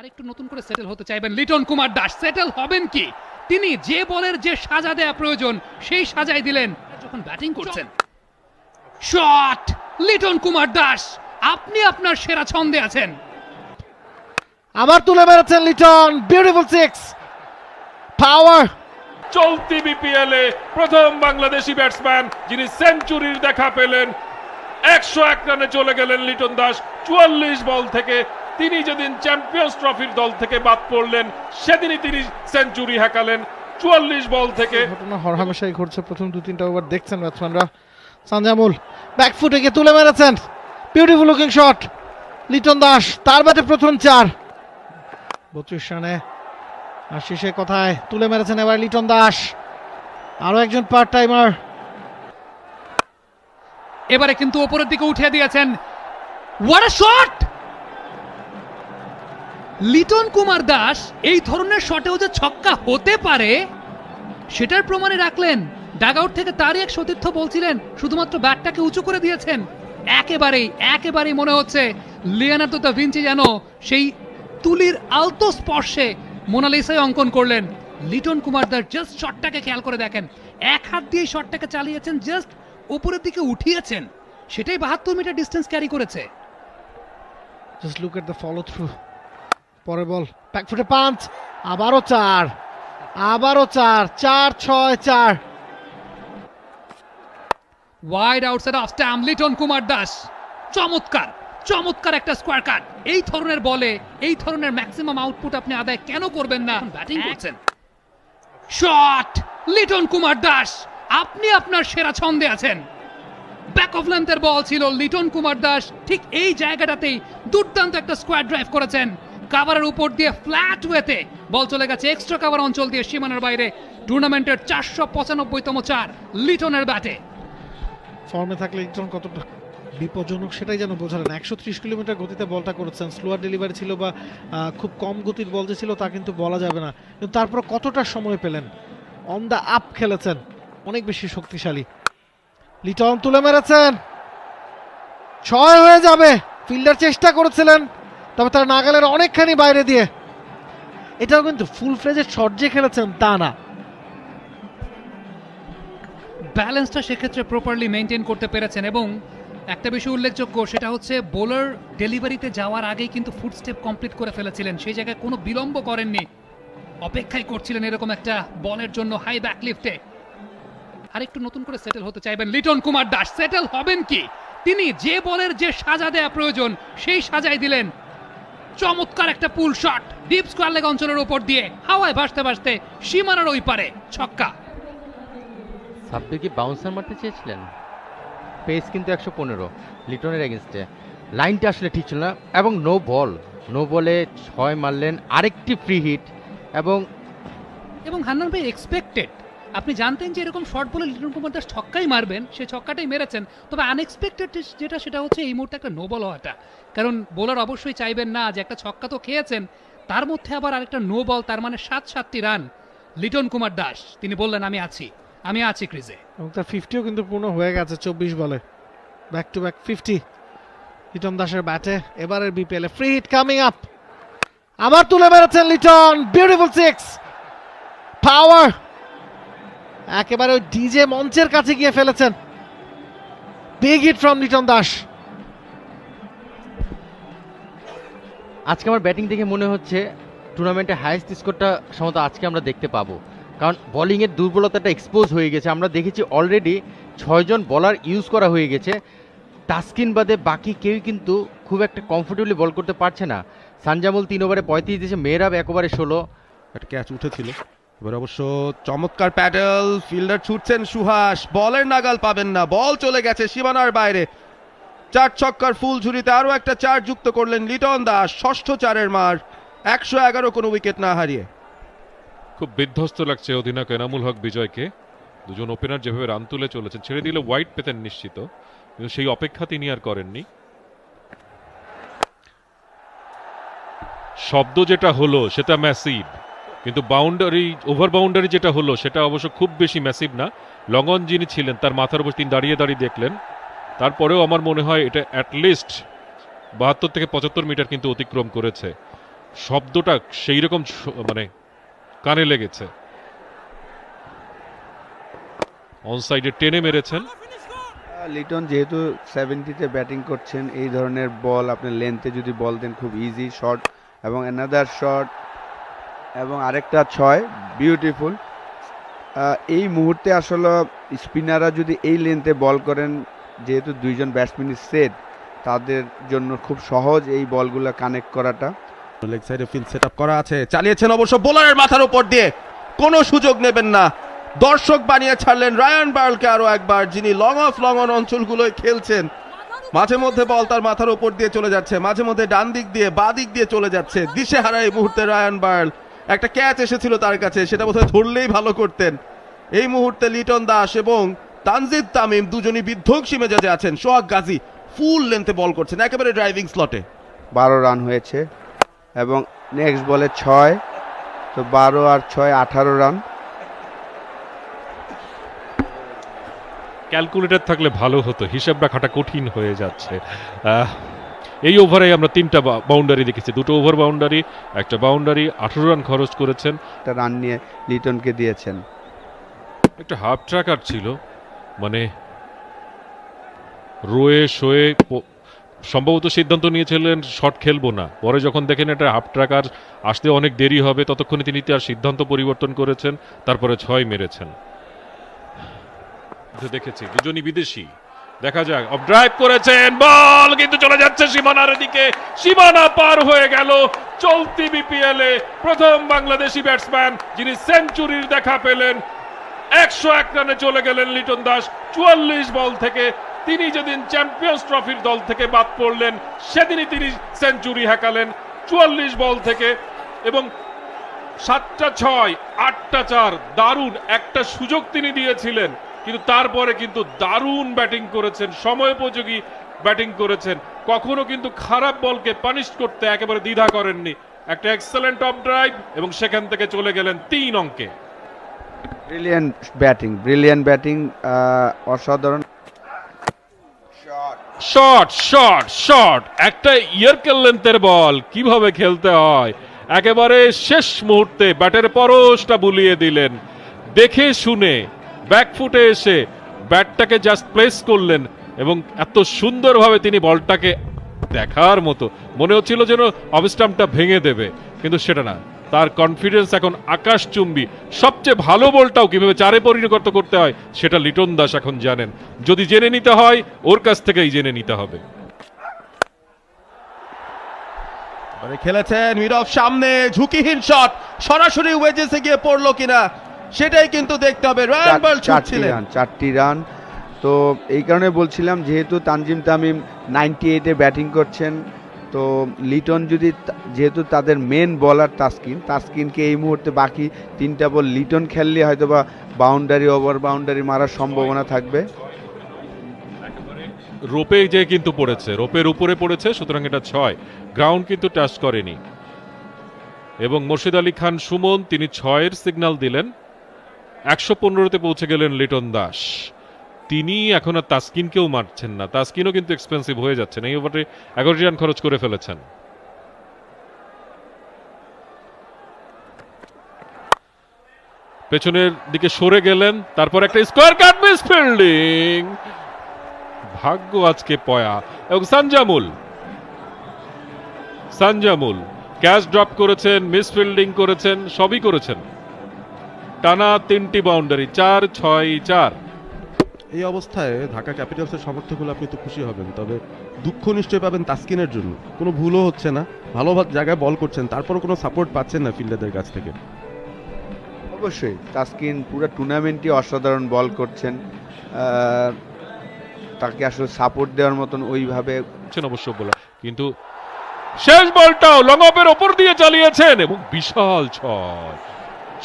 আর একটু নতুন করে সেটেল হতে চাইবেন। লিটন কুমার দাস সেটেল হবেন কি? তিনি যে বলের যে সাজা দেয়া প্রয়োজন সেই সাজাই দিলেন। যখন ব্যাটিং করছেন। শট লিটন কুমার দাস আপনি আপনার সেরা ছন্দে আছেন। আবার তুলে মেরেছেন লিটন বিউটিফুল সিক্স পাওয়ার চলতি বিপিএল এ প্রথম বাংলাদেশি ব্যাটসম্যান যিনি সেঞ্চুরির দেখা পেলেন একশো এক রানে চলে গেলেন লিটন দাস চুয়াল্লিশ বল থেকে তিনি যেদিন চ্যাম্পিয়ন্স ট্রফির দল থেকে বাদ পড়লেন সেদিনই তিনি সেঞ্চুরি হাঁকালেন। চুয়াল্লিশ বল থেকে ঘটনা হরহামেশাই ঘটছে প্রথম দু তিনটা ওভার দেখছেন ব্যাটসম্যানরা। সানজামুল ব্যাকফুটে গিয়ে তুলে মেরেছেন। Beautiful looking shot Liton Das তার ব্যাটে প্রথম চার। বত্রিশ রানে আর শেষে কথায় তুলে মেরেছেন এবার লিটন দাস। আরও একজন পার্ট টাইমার এবারে কিন্তু ওপরের দিকে উঠিয়ে দিয়েছেন। What a shot Liton Kumar Das এই ধরনের শটেও যে ছক্কা হতে পারে, সেটার প্রমাণে রাখলেন। ডাগআউট থেকে তারই এক সতীর্থ বলছিলেন, শুধুমাত্র ব্যাটটাকে উঁচু করে দিয়েছেন। একেবারেই একেবারেই মনে হচ্ছে লিওনার্দো দা ভিঞ্চি যেন সেই তুলির আলতো স্পর্শে মোনালিসাই অঙ্কন করলেন। লিটন কুমার দাস জাস্ট শটটাকে খেয়াল করে দেখেন। এক হাত দিয়ে শটটাকে চালিয়েছেন জাস্ট উপরের দিকে উঠিয়েছেন। সেটাই বাহাত্তর মিটার ডিস্টেন্স ক্যারি করেছে। Just look at the follow through পরের বল ব্যাকফুটে পাঁচ আবারও চার আবারও চার চার ছয় চার। Wide outside off stump Liton Kumar Das চমৎকার চমৎকার একটা স্কোয়ার কাট এই ধরনের বলে এই ধরনের ম্যাক্সিমাম আউটপুট আপনি আদায় কেন করবেন না? ব্যাটিং করছেন। শট লিটন কুমার দাস আপনি আপনার সেরা ছন্দে আছেন। ব্যাক অফ লেন্থের বল ছিল লিটন কুমার দাস ঠিক এই জায়গাটাতেই দুর্দান্ত একটা স্কোয়ার ড্রাইভ করেছেন। কাভারের উপর দিয়ে ফ্ল্যাট ওয়েতে বল চলে গেছে। এক্সট্রা কাভার অঞ্চল দিয়ে সীমানার বাইরে। টুর্নামেন্টের চারশো পঁচানব্বইতম চার লিটনের ব্যাটে ফর্মে থাকলে লিটন কতটা বিপজ্জনক সেটাই যেন বোঝালেন একশো ত্রিশ কিলোমিটার গতিতে বলটা করেছেন। স্লোয়ার ডেলিভারি ছিল বা খুব কম গতির বল যে ছিল তা কিন্তু বলা যাবে না। কিন্তু তারপর কতটা সময় পেলেন? অন দ্য আপ খেলেছেন। অনেক বেশি শক্তিশালী। লিটন তুলে মেরেছেন। ছয় হয়ে যাবে। ফিল্ডার চেষ্টা করেছিলেন। তবে তারা নাগালের অনেকখানি বাইরে দিয়ে। এটাও কিন্তু ফুল ফ্লেজের শট যে খেলেছেন তা না। ব্যালেন্সটা সেক্ষেত্রে প্রপারলি মেনটেন করতে পেরেছেন এবং একটা বিষয় উল্লেখযোগ্য, সেটা হচ্ছে বোলার ডেলিভারিতে যাওয়ার আগেই কিন্তু ফুট স্টেপ কমপ্লিট করে ফেলেছিলেন। সেই জায়গায় কোনো বিলম্ব করেননি। অপেক্ষাই করছিলেন এরকম একটা বলের জন্য হাই ব্যাক লিফটে আর একটু নতুন করে সেটেল হতে চাইবেন লিটন কুমার দাস। সেটেল হবেন কি? তিনি যে বলের যে সাজা দেয়া প্রয়োজন, সেই সাজাই দিলেন চমৎকার একটা pull shot. Deep square leg অঞ্চলের উপর দিয়ে হাওয়ায় ভাসতে ভাসতে সীমানার ওই পারে ছক্কা। সাব্বির কি বাউন্সার মারতে চেয়েছিলেন? পেস কিন্তু একশো পনেরো লিটনের এগেনস্টে লাইনটা আসলে ঠিক ছিল না এবং নো বল নো বলে ছয় মারলেন আরেকটি ফ্রি হিট এবং এবং হান্নান ভাই এক্সপেক্টেড আপনি জানতেন যে এরকম শর্ট বলে লিটন কুমার দাস ছক্কাই মারবেন, সে ছক্কাটাই মেরেছেন। তবে আনএক্সপেক্টেড যেটা, সেটা হচ্ছে এই মুহূর্তে একটা নো বল হওয়াটা। কারণ বোলার অবশ্যই চাইবেন না যে একটা ছক্কা তো খেয়েছেন, তার মধ্যে আবার আরেকটা নো বল তার মানে সাত সাতটি রান লিটন কুমার দাস। তিনি বললেন, আমি আছি আমি আছি ক্রিজে। এবং তার ফিফটিও কিন্তু পূর্ণ হয়ে গেছে চব্বিশ বলে। Back to back fifty Liton দাসের ব্যাটে এবারের বিপিএল এ ফ্রি হিট কামিং আপ আবার তুলে মেরেছেন লিটন বিউটিফুল সিক্স পাওয়ার একেবারে ওই ডিজে মঞ্চের কাছে গিয়ে ফেলেছেন। Big hit from Liton Das আজকে আমার ব্যাটিং দেখে মনে হচ্ছে টুর্নামেন্টে হাইয়েস্ট স্কোরটা সম্ভবত আজকে আমরা দেখতে পাবো। কারণ বোলিংয়ের দুর্বলতাটা এক্সপোজ হয়ে গেছে। আমরা দেখেছি অলরেডি ছয়জন বলার ইউজ করা হয়ে গেছে। তাস্কিন বাদে বাকি কেউই কিন্তু খুব একটা কমফোর্টেবলি বল করতে পারছে না। সানজামুল তিন ওভারে পঁয়ত্রিশ দিয়েছে। মেহরাব এক ওভারে ষোলো। একটা ক্যাচ উঠেছিল। এবার অবশ্য চমৎকার প্যাডেল, ফিল্ডার ছুটছেন সুহাস, বলের নাগাল পাবেন না, বল চলে গেছে সীমানার বাইরে। চার ছক্কার ফুল ঝুড়িতে আরও একটা চার যুক্ত করলেন লিটন দাস, ষষ্ঠ চারের মার, একশো এগারো কোনো উইকেট না হারিয়ে। খুব বিধ্বস্ত লাগছে অধিনায়ক এনামুল হক বিজয়কে। দুজন ওপেনার যেভাবে রান তুলে চলেছেন, ছেড়ে দিলে হোয়াইট পেতেন নিশ্চিত, কিন্তু সেই অপেক্ষা তিনি আর করেননি। শব্দ যেটা হলো, সেটা ম্যাসিভ। কিন্তু বাউন্ডারি ওভার বাউন্ডারি যেটা হলো সেটা অবশ্য খুব বেশি ম্যাসিভ না। লঙ্গন যিনি ছিলেন তার মাথার উপর তিনি দাঁড়িয়ে দাঁড়িয়ে দেখলেন। তারপরেও আমার মনে হয় এটা অ্যাটলিস্ট বাহাত্তর থেকে পঁচাত্তর মিটার কিন্তু অতিক্রম করেছে। শব্দটা সেই রকম মানে কানে লেগেছে। অন সাইডে টেনে মেরেছেন। লিটন যেহেতু সেভেন্টিতে ব্যাটিং করছেন এই ধরনের বল আপনি লেন্থে যদি বল দেন খুব ইজি শট এবং অ্যানাদার শট এবং আরেকটা ছয় বিউটিফুল এই মুহূর্তে আসলে স্পিনাররা যদি এই লেন্থে বল করেন, যেহেতু দুইজন ব্যাটসম্যানই সেট তাদের জন্য খুব সহজ এই বলগুলো কানেক্ট করাটা। লেগ সাইডে ফিল্ড সেট করা আছে। চালিয়েছেন অবশ্য বোলারের মাথার উপর দিয়ে। কোনো সুযোগ নেবেন না। দর্শক বানিয়ে ছাড়লেন রায়ান বার্লকে আরও একবার, যিনি লং অফ লং অন অঞ্চলগুলোয় খেলছেন। মাঝে মধ্যে বল তার মাথার উপর দিয়ে চলে যাচ্ছে। মাঝে মধ্যে ডান দিক দিয়ে বা দিক দিয়ে চলে যাচ্ছে। দিশে হারা এই মুহূর্তে রায়ান বার্ল। একটা ক্যাচ এসেছিল তার কাছে সেটা বোধহয় ধরলেই ভালো করতেন। এই মুহূর্তে লিটন দাস এবং তানজিদ তামিম দুজনই বিধ্বংসী মেজাজে আছেন। সোহাগ গাজী ফুল লেন্থে বল করছেন একেবারে ড্রাইভিং স্লটে বারো রান হয়েছে এবং নেক্সট বলে ছয় তো বারো আর ছয় আঠারো রান ক্যালকুলেটর থাকলে ভালো হতো হিসাব রাখাটা কঠিন হয়ে যাচ্ছে। এই ওভারে আমরা তিনটা বাউন্ডারি দেখেছি। দুটো ওভার বাউন্ডারি একটা বাউন্ডারি আঠারো রান খরচ করেছেন। একটা রান নিয়ে লিটনকে দিয়েছেন। একটা হাফ ট্র্যাকার ছিল মানে রোয়ে শোয়ে সম্ভবত সিদ্ধান্ত নিয়েছিলেন শট খেলব না। পরে যখন দেখেন এটা হাফ ট্র্যাকার আসতে অনেক দেরি হবে ততক্ষণে তিনি তার সিদ্ধান্ত পরিবর্তন করেছেন তারপরে ছয় মেরেছেন। দেখেছি দুজনই বিদেশি। দেখা যাক। অফ ড্রাইভ করেছেন, বল, কিন্তু চলে যাচ্ছে সীমানার দিকে। সীমানা পার হয়ে গেল চলতি বিপিএল এ। প্রথম বাংলাদেশি ব্যাটসম্যান যিনি সেঞ্চুরির দেখা পেলেন, একশো এক রানে চলে গেলেন লিটন দাস। চুয়াল্লিশ বল থেকে তিনি যেদিন চ্যাম্পিয়ন্স ট্রফির দল থেকে বাদ পড়লেন, সেদিনই তিনি সেঞ্চুরি হাঁকালেন। চুয়াল্লিশ বল থেকে এবং সাতটা ছয়, আটটা চার, দারুণ একটা সুযোগ তিনি দিয়েছিলেন। কিন্তু তারপরে কিন্তু দারুণ ব্যাটিং করেছেন সময়োপযোগী ব্যাটিং করেছেন। কখনো কিন্তু খারাপ বলকে পানিশ করতে একেবারে দ্বিধা করেননি। একটা এক্সেলেন্ট অফ ড্রাইভ এবং সেখান থেকে চলে গেলেন তিন অঙ্কে। ব্রিলিয়ান্ট ব্যাটিং ব্রিলিয়ান্ট ব্যাটিং অসাধারণ। শট শট শট একটা ইয়ারকেল লেন্থের বল কীভাবে খেলতে হয়? একেবারে শেষ মুহূর্তে ব্যাটের পরশটা বুলিয়ে দিলেন। দেখে শুনে ব্যাকফুটে এসে ব্যাটটাকে জাস্ট প্লেস করলেন এবং এত সুন্দরভাবে তিনি বলটাকে দেখার মতো। মনে হচ্ছিল যেন অবস্টামটা ভেঙে দেবে, কিন্তু সেটা না। তার কনফিডেন্স এখন আকাশচুম্বী। সবচেয়ে ভালো বলটাও কীভাবে চারে পরিণত করতে হয়, সেটা লিটন দাস এখন জানেন। যদি জেনে নিতে হয়, ওর কাছ থেকেই জেনে নিতে হবে। খেলেছেন মিড অফ সামনে, ঝুঁকিহীন শট সরাসরি ওয়েজেসে গিয়ে পড়ল কিনা। সেটাই কিন্তু দেখতে হবে। চার- বল চারটি ছুটছিলেন। রান চারটি রান তো এই কারণে বলছিলাম যেহেতু তানজিম তামিম নাইনটি এইটে ব্যাটিং করছেন তো লিটন যদি যেহেতু তাদের মেন বলার তাসকিন তাসকিনকে এই মুহূর্তে বাকি তিনটা বল লিটন খেললে হয়তো বা বাউন্ডারি ওভার বাউন্ডারি মারার সম্ভাবনা থাকবে। রোপে যে কিন্তু পড়েছে রোপের উপরে পড়েছে সুতরাং এটা ছয়। গ্রাউন্ড কিন্তু টাচ করেনি। এবং মোর্শেদ আলী খান সুমন তিনি ছয়ের সিগন্যাল দিলেন। একশো পনেরোতে পৌঁছে গেলেন লিটন দাস। তিনি এখন আর তাসকিনকেও মারছেন না। তাসকিনও কিন্তু এক্সপেন্সিভ হয়ে যাচ্ছেন এই ওভারে এগারোটি রান খরচ করে ফেলেছেন। পেছনের দিকে সরে গেলেন, তারপর একটা স্কোয়ার কাট মিস ফিল্ডিং ভাগ্য আজকে পয়া। এবং সানজামুল। সানজামুল। ক্যাচ ড্রপ করেছেন মিস ফিল্ডিং করেছেন, সবই করেছেন। টানা তিনটি বাউন্ডারি চার ছয় চার। এই অবস্থায় ঢাকা ক্যাপিটালসের সমর্থক হলে আপনি তো খুশি হবেন তবে দুঃখ নিশ্চয় পাবেন তাসকিনের জন্য। কোনো ভুলও হচ্ছে না ভালো জায়গায় বল করছেন তারপরও কোনো সাপোর্ট পাচ্ছেন না ফিল্ডারদের কাছ থেকে। অবশ্যই তাসকিন পুরো টুর্নামেন্টই অসাধারণ বল করছেন। তাকে আসলে সাপোর্ট দেওয়ার মতন ওইভাবে অবশ্য বলা কিন্তু শেষ বলটাও লং অফের ওপর দিয়ে চালিয়েছেন এবং বিশাল ছয়।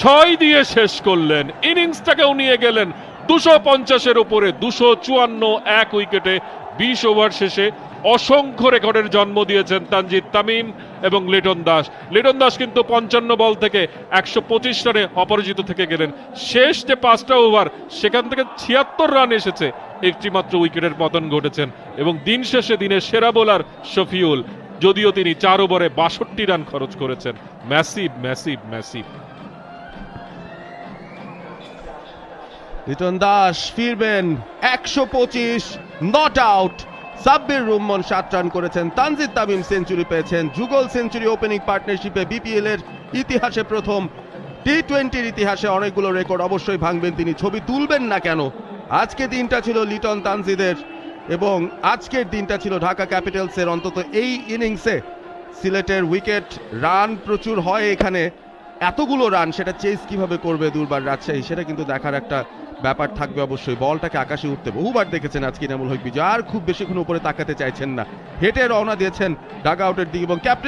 ছয় দিয়ে শেষ করলেন। ইনিংসটাকেও নিয়ে গেলেন দুশো পঞ্চাশের উপরে, দুশো চুয়ান্ন, এক উইকেটে, বিশ ওভার শেষে। অসংখ্য রেকর্ডের জন্ম দিয়েছেন তানজিদ তামিম এবং লিটন দাস। লিটন দাস কিন্তু পঞ্চান্ন বল থেকে একশো পঁচিশ রানে অপরাজিত থেকে গেলেন। শেষ যে পাঁচটা ওভার, সেখান থেকে ছিয়াত্তর রান এসেছে। একটি মাত্র উইকেটের পতন ঘটেছেন এবং দিন শেষে দিনের সেরা বোলার শফিউল, যদিও তিনি চার ওভারে বাষট্টি রান খরচ করেছেন। Massive massive massive. Liton Das ফিরবেন একশো পঁচিশ নট আউট সাব্বির রুম্মন সাত রান করেছেন, তানজিদ তামিম সেঞ্চুরি পেয়েছেন, যুগল সেঞ্চুরি ওপেনিং পার্টনারশিপে বিপিএল এর ইতিহাসে প্রথম। টি টোয়েন্টির ইতিহাসে অনেকগুলো রেকর্ড অবশ্যই ভাঙবেন তিনি, ছবি তুলবেন না কেন? আজকে দিনটা ছিল লিটন তানজিদের এবং আজকের দিনটা ছিল ঢাকা ক্যাপিটালসের অন্তত এই ইনিংসে সিলেটের উইকেট রান প্রচুর হয় এখানে। এতগুলো রান সেটা চেস কীভাবে করবে দুর্বার রাজশাহী, সেটা কিন্তু দেখার একটা ব্যাপার থাকবে অবশ্যই। বলটাকে আকাশে উঠতে বহুবার দেখেছেন আজকে ইনামুল হক বিজয়। আর খুব বেশিক্ষণ উপরে তাকাতে চাইছেন না। হেঁটে রওনা দিয়েছেন ডাগ আউটের দিকে এবং ক্যাপ্টেন